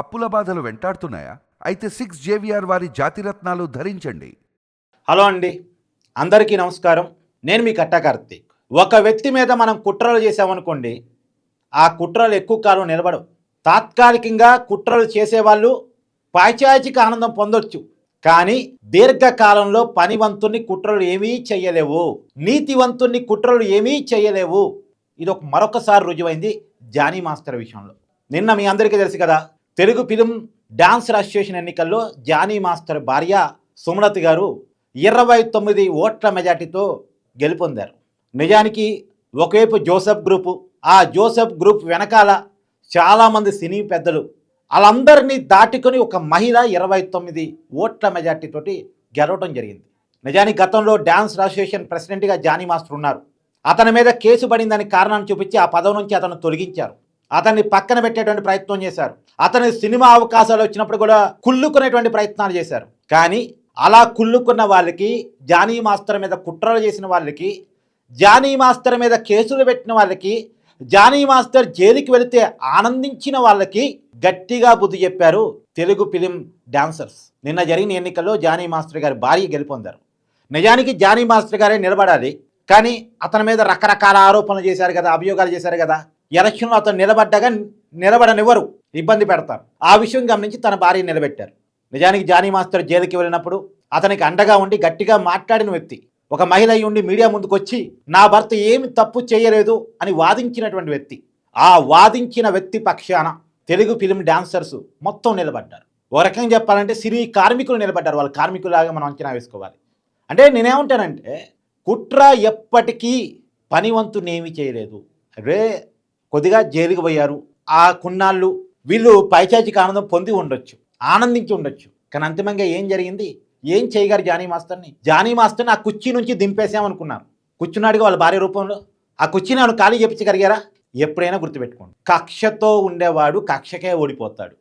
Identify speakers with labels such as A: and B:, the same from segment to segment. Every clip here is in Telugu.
A: అప్పుల బాధలు వెంటాడుతున్నాయా? అయితే సిక్స్ జేవిఆర్ వారి జాతిరత్నాలు ధరించండి.
B: హలో అండి. అందరికీ నమస్కారం. నేను మీ కట్టా కార్తీక్. ఒక వ్యక్తి మీద మనం కుట్రలు చేసామనుకోండి ఆ కుట్రలు ఎక్కువ కాలం నిలబడవు. తాత్కాలికంగా కుట్రలు చేసేవాళ్ళు పాశ్చాచిక ఆనందం పొందొచ్చు. కానీ దీర్ఘకాలంలో పనివంతుని కుట్రలు ఏమీ చెయ్యలేవు నీతివంతుని కుట్రలు ఏమీ చెయ్యలేవు ఇది ఒక మరొకసారి రుజువైంది జానీ మాస్టర్ విషయంలో. నిన్న మీ అందరికీ తెలుసు కదా తెలుగు ఫిలిం డాన్స్ అసోసియేషన్ ఎన్నికల్లో జానీ మాస్టర్ భార్య సుమలతి గారు ఇరవై తొమ్మిది ఓట్ల మెజార్టీతో గెలుపొందారు. నిజానికి ఒకవైపు జోసెఫ్ గ్రూపు ఆ జోసెఫ్ గ్రూప్ వెనకాల చాలామంది సినీ పెద్దలు వాళ్ళందరినీ దాటుకొని ఒక మహిళ ఇరవై తొమ్మిది ఓట్ల మెజార్టీతోటి గెలవడం జరిగింది. నిజానికి గతంలో డ్యాన్స్ అసోసియేషన్ ప్రెసిడెంట్గా జానీ మాస్టర్ ఉన్నారు. అతని మీద కేసు పడిందని కారణాన్ని చూపించి ఆ పదవి నుంచి అతను తొలగించారు. అతన్ని పక్కన పెట్టేటువంటి ప్రయత్నం చేశారు. అతని సినిమా అవకాశాలు వచ్చినప్పుడు కూడా కుళ్ళుకునేటువంటి ప్రయత్నాలు చేశారు. కానీ అలా కుళ్ళుకున్న వాళ్ళకి జానీ మాస్టర్ మీద కుట్రలు చేసిన వాళ్ళకి జానీ మాస్టర్ మీద కేసులు పెట్టిన వాళ్ళకి జానీ మాస్టర్ జైలుకి వెళితే ఆనందించిన వాళ్ళకి గట్టిగా బుద్ధి చెప్పారు తెలుగు ఫిలిం డాన్సర్స్. నిన్న జరిగిన ఎన్నికల్లో జానీ మాస్టర్ గారి భార్య గెలుపొందారు. నిజానికి జానీ మాస్టర్ గారే నిలబడాలి. కానీ అతని మీద రకరకాల ఆరోపణలు చేశారు కదా అభియోగాలు చేశారు కదా. ఎలక్షన్లో అతను నిలబడ్డగా నిలబడనివ్వరు ఇబ్బంది పెడతారు. ఆ విషయం గమనించి తన భార్య నిలబెట్టారు. నిజానికి జానీ మాస్టర్ జైలుకి వెళ్ళినప్పుడు అతనికి అండగా ఉండి గట్టిగా మాట్లాడిన వ్యక్తి ఒక మహిళ అయి ఉండి మీడియా ముందుకు వచ్చి నా భర్త ఏమి తప్పు చేయలేదు అని వాదించినటువంటి వ్యక్తి. ఆ వాదించిన వ్యక్తి పక్షాన తెలుగు ఫిలిం డాన్సర్స్ మొత్తం నిలబడ్డారు. ఓ రకంగా చెప్పాలంటే సినీ కార్మికులు నిలబడ్డారు. వాళ్ళ కార్మికులాగా మనం అంచనా వేసుకోవాలి. అంటే నేనేమంటానంటే కుట్ర ఎప్పటికీ పనివంతునేమి చేయలేదు. అదే కొద్దిగా జైలుకు పోయారు. ఆ కున్నాళ్ళు వీళ్ళు పైచాచిక ఆనందం పొంది ఉండొచ్చు ఆనందించి ఉండొచ్చు. కానీ అంతిమంగా ఏం జరిగింది? ఏం చేయగారు జానీ మాస్టర్ని? జానీ మాస్టర్ని ఆ కుర్చీ నుంచి దింపేసామనుకున్నారు కూర్చున్నాడుగా వాళ్ళ భార్య రూపంలో. ఆ కుర్చీని ఆమెను ఖాళీ చెప్పించగలిగారా ఎప్పుడైనా గుర్తుపెట్టుకోండి. కక్షతో ఉండేవాడు కక్షకే ఓడిపోతాడు.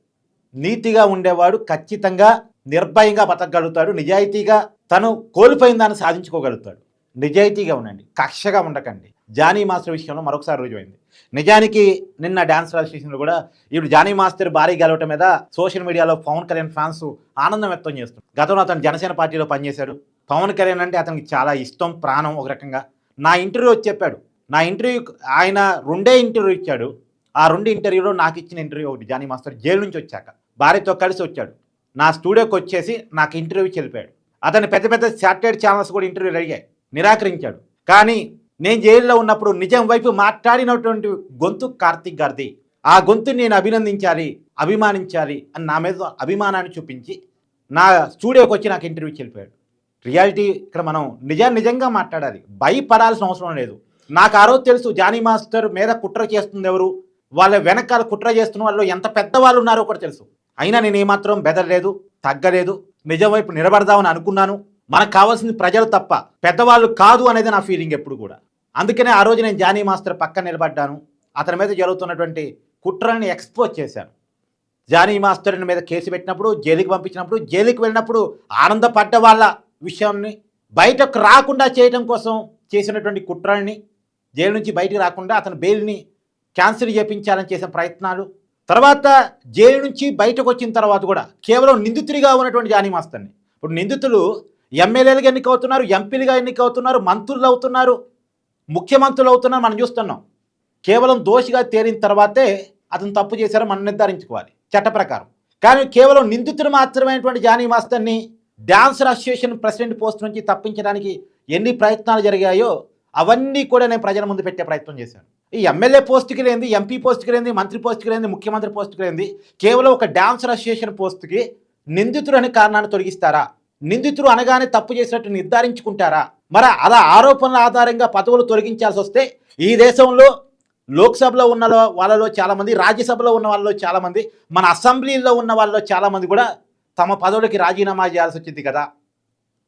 B: నీతిగా ఉండేవాడు ఖచ్చితంగా నిర్భయంగా బతకగలుగుతాడు. నిజాయితీగా తను కోల్పోయిన దాన్ని సాధించుకోగలుగుతాడు. నిజాయితీగా ఉండండి కక్షగా ఉండకండి. జానీ మాస్టర్ విషయంలో మరొకసారి రుజువైంది. నిజానికి నిన్న డాన్స్ అసోసియేషన్లో కూడా ఇప్పుడు జానీ మాస్టర్ భారీ గెలవటం మీద సోషల్ మీడియాలో పవన్ కళ్యాణ్ ఫ్యాన్స్ ఆనందం వ్యక్తం చేస్తుంది గతంలో అతను జనసేన పార్టీలో పనిచేశాడు. పవన్ కళ్యాణ్ అంటే అతనికి చాలా ఇష్టం ప్రాణం ఒక రకంగా. నా ఇంటర్వ్యూ వచ్చి చెప్పాడు. నా ఇంటర్వ్యూ ఆయన రెండే ఇంటర్వ్యూ ఇచ్చాడు. ఆ రెండు ఇంటర్వ్యూలో నాకు ఇచ్చిన ఇంటర్వ్యూ ఒకటి జానీ మాస్టర్ జైలు నుంచి వచ్చాక. భార్యతో కలిసి వచ్చాడు. నా స్టూడియోకి వచ్చేసి నాకు ఇంటర్వ్యూ చెల్లిపాడు అతని పెద్ద పెద్ద శాటిలైట్ ఛానల్స్ కూడా ఇంటర్వ్యూలు అడిగాయి. నిరాకరించాడు. కానీ నేను జైల్లో ఉన్నప్పుడు నిజం వైపు మాట్లాడినటువంటి గొంతు కార్తిక్ గారిది. ఆ గొంతుని నేను అభినందించాలి అభిమానించాలి అని నా మీద అభిమానాన్ని చూపించి నా స్టూడియోకి వచ్చి నాకు ఇంటర్వ్యూ వెళ్ళిపోయాడు రియాలిటీ ఇక్కడ మనం నిజా నిజంగా మాట్లాడాలి. భయపడాల్సిన అవసరం లేదు. నాకు ఆ రోజు తెలుసు జానీ మాస్టర్ మీద కుట్ర చేస్తుంది ఎవరు? వాళ్ళ వెనకాల కుట్ర చేస్తున్న వాళ్ళు ఎంత పెద్దవాళ్ళు ఉన్నారో కూడా తెలుసు. అయినా నేను ఏమాత్రం బెదరలేదు తగ్గలేదు. నిజం వైపు నిలబడదామని అనుకున్నాను. మనకు కావాల్సింది ప్రజలు తప్ప పెద్దవాళ్ళు కాదు అనేది నా ఫీలింగ్ ఎప్పుడు కూడా. అందుకనే ఆ రోజు నేను జానీ మాస్టర్ పక్కన నిలబడ్డాను. అతని మీద జరుగుతున్నటువంటి కుట్రని ఎక్స్పోజ్ చేశాను. జానీ మాస్టర్ మీద కేసు పెట్టినప్పుడు జైలుకి పంపించినప్పుడు జైలుకి వెళ్ళినప్పుడు ఆనందపడ్డ వాళ్ళ విషయాన్ని బయటకు రాకుండా చేయడం కోసం చేసినటువంటి కుట్రల్ని జైలు నుంచి బయటకు రాకుండా అతని బెయిల్ని క్యాన్సిల్ చేయించాలని చేసిన ప్రయత్నాలు తర్వాత జైలు నుంచి బయటకు వచ్చిన తర్వాత కూడా కేవలం నిందితుడిగా ఉన్నటువంటి జానీ మాస్టర్ని. ఇప్పుడు నిందితులు ఎమ్మెల్యేలుగా ఎన్నికవుతున్నారు ఎంపీలుగా ఎన్నికవుతున్నారు మంత్రులు అవుతున్నారు ముఖ్యమంత్రులు అవుతున్నారు మనం చూస్తున్నాం. కేవలం దోషిగా తేలిన తర్వాతే అతను తప్పు చేశారో మనం నిర్ధారించుకోవాలి చట్ట ప్రకారం. కానీ కేవలం నిందితుడు మాత్రమైనటువంటి జానీ మాస్టర్ని డ్యాన్సర్ అసోసియేషన్ ప్రెసిడెంట్ పోస్ట్ నుంచి తప్పించడానికి ఎన్ని ప్రయత్నాలు జరిగాయో అవన్నీ కూడా నేను ప్రజల ముందు పెట్టే ప్రయత్నం చేశాను. ఈ ఎమ్మెల్యే పోస్ట్కి లేనిది ఎంపీ పోస్ట్కి లేనిది మంత్రి పోస్ట్కి లేనిది ముఖ్యమంత్రి పోస్ట్కి లేనిది కేవలం ఒక డ్యాన్సర్ అసోసియేషన్ పోస్ట్కి నిందితుడు అనే కారణాన్ని తొలగిస్తారా? నిందితుడు అనగానే తప్పు చేసినట్టు నిర్ధారించుకుంటారా? మరి అలా ఆరోపణల ఆధారంగా పదవులు తొలగించాల్సి వస్తే ఈ దేశంలో లోక్సభలో ఉన్న వాళ్ళలో చాలామంది రాజ్యసభలో ఉన్న వాళ్ళలో చాలామంది మన అసెంబ్లీలో ఉన్న వాళ్ళలో చాలామంది కూడా తమ పదవులకి రాజీనామా చేయాల్సి వచ్చింది కదా.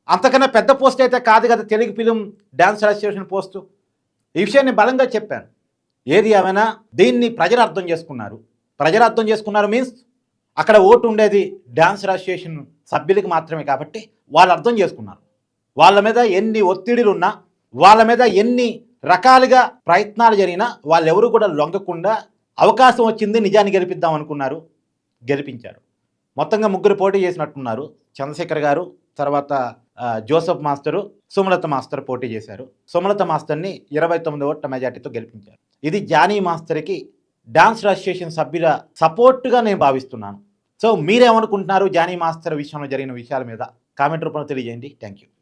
B: అంతకన్నా పెద్ద పోస్ట్ అయితే కాదు కదా Telugu film dance association post. ఈ విషయాన్ని బలంగా చెప్పాను. ఏది ఏమైనా దీన్ని ప్రజలు అర్థం చేసుకున్నారు. ప్రజలు అర్థం చేసుకున్నారు మీన్స్ అక్కడ ఓటు ఉండేది డ్యాన్స్ అసోసియేషన్ సభ్యులకి మాత్రమే కాబట్టి వాళ్ళు అర్థం చేసుకున్నారు. వాళ్ళ మీద ఎన్ని ఒత్తిడిలు ఉన్నా వాళ్ళ మీద ఎన్ని రకాలుగా ప్రయత్నాలు జరిగినా వాళ్ళెవరూ కూడా లొంగకుండా అవకాశం వచ్చింది నిజాన్ని గెలిపిద్దాం అనుకున్నారు గెలిపించారు. మొత్తంగా ముగ్గురు పోటీ చేసినట్టున్నారు. చంద్రశేఖర్ గారు తర్వాత జోసఫ్ మాస్టరు సుమలత మాస్టర్ పోటీ చేశారు. సుమలత మాస్టర్ని ఇరవై తొమ్మిది ఓట్ల మెజార్టీతో గెలిపించారు. ఇది జానీ మాస్టర్కి డాన్స్ అసోసియేషన్ సభ్యుల సపోర్టుగా నేను భావిస్తున్నాను. సో మీరేమనుకుంటున్నారు జానీ మాస్టర్ విషయంలో జరిగిన విషయాల మీద కామెంట్ రూపంలో తెలియజేయండి. Thank you